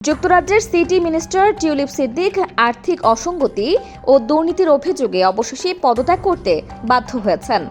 যুক্তরাজ্যের city minister tulip Siddique আর্থিক অসঙ্গতি ও দুর্নীতির অভিযোগে অবশেষে পদত্যাগ করতে বাধ্য হয়েছেন।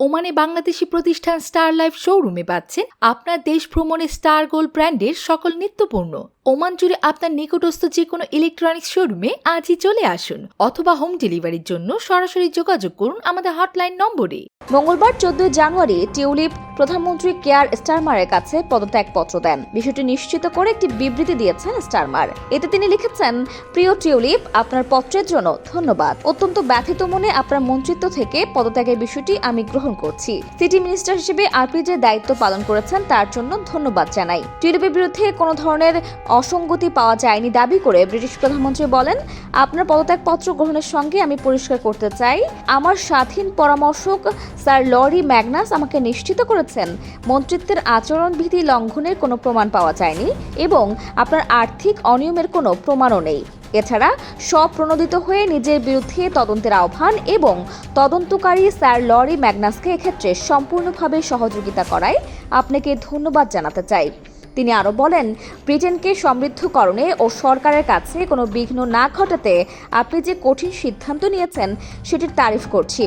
ওমানে বাংলাদেশি প্রতিষ্ঠান স্টার লাইফ শোরুমে পাচ্ছেন আপনার দেশ ভ্রমণে স্টার গোল্ড ব্র্যান্ডের সকল নিত্যপণ্য। ওমান জুড়ে আপনার নিকটস্থ যে কোনো ইলেকট্রনিক্স শোরুমে আজই চলে আসুন অথবা হোম ডেলিভারির জন্য সরাসরি যোগাযোগ করুন আমাদের হটলাইন নম্বরে। মঙ্গলবার চোদ্দই জানুয়ারি টিউলিপ প্রধানমন্ত্রী কেয়ার স্টারমারের কাছে পদত্যাগপত্র দেন। বিষয়টি নিশ্চিত করে একটি বিবৃতি দিয়েছেন স্টারমার। এতে তিনি লিখেছেন, প্রিয় টিউলিপ, আপনার পত্রের জন্য ধন্যবাদ। অত্যন্ত ব্যথিত মনে আপনার মন্ত্রিত্ব থেকে পদত্যাগের বিষয়টি আমি গ্রহণ করছি। সিটি মিনিস্টার হিসেবে আপনি যে দায়িত্ব পালন করেছেন, তার জন্য ধন্যবাদ জানাই। টিউলিপের বিরুদ্ধে কোনো ধরনের অসঙ্গতি পাওয়া যায়নি দাবি করে ব্রিটিশ প্রধানমন্ত্রী বলেন, আপনার পদত্যাগপত্র গ্রহণের সঙ্গে আমি পরিষ্কার করতে চাই। আমার স্বাধীন পরামর্শক স্যার লরি ম্যাগনাস আমাকে নিশ্চিত করেছেন মন্ত্রিত্বের আচরণবিধি লঙ্ঘনের কোনো প্রমাণ পাওয়া যায়নি এবং আপনার আর্থিক অনিয়মের কোনো প্রমাণও নেই। এছাড়া স্বপ্রণোদিত হয়ে নিজের বিরুদ্ধে তদন্তের আহ্বান এবং তদন্তকারী স্যার লরি ম্যাগনাসকে এক্ষেত্রে সম্পূর্ণভাবে সহযোগিতা করায় আপনাকে ধন্যবাদ জানাতে চাই। তিনি আরও বলেন, ব্রিটেনকে সমৃদ্ধকরণে ও সরকারের কাছে কোনো বিঘ্ন না ঘটাতে আপনি যে কঠিন সিদ্ধান্ত নিয়েছেন সেটির তারিফ করছি।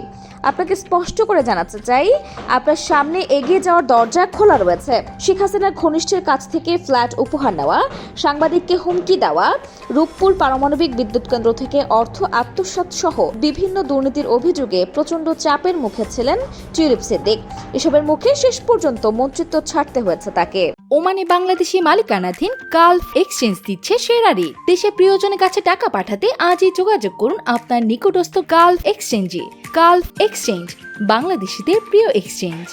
আপনাকে স্পষ্ট করে জানাতে চাই, আপনার সামনে এগিয়ে যাওয়ার দরজা খোলা রয়েছে। শেখ হাসিনার ঘনিষ্ঠের কাছ থেকে ফ্ল্যাট উপহার নেওয়া, সাংবাদিককে হুমকি দেওয়া, রূপপুর পারমাণবিক বিদ্যুৎ কেন্দ্র থেকে অর্থ আত্মসাৎ সহ বিভিন্ন দুর্নীতির অভিযোগে প্রচণ্ড চাপের মুখে ছিলেন টিউলিপ সিদ্দিক। এসবের মুখে শেষ পর্যন্ত মন্ত্রিত্ব ছাড়তে হয়েছে তাকে। ওমানে বাংলাদেশি মালিকানাধীন গালফ এক্সচেঞ্জ দিচ্ছে সেরা রেট দেশে প্রিয়জনের কাছে টাকা পাঠাতে আজই যোগাযোগ করুন আপনার নিকটস্থ গালফ এক্সচেঞ্জে। গালফ এক্সচেঞ্জ, বাংলাদেশিদের প্রিয় এক্সচেঞ্জ।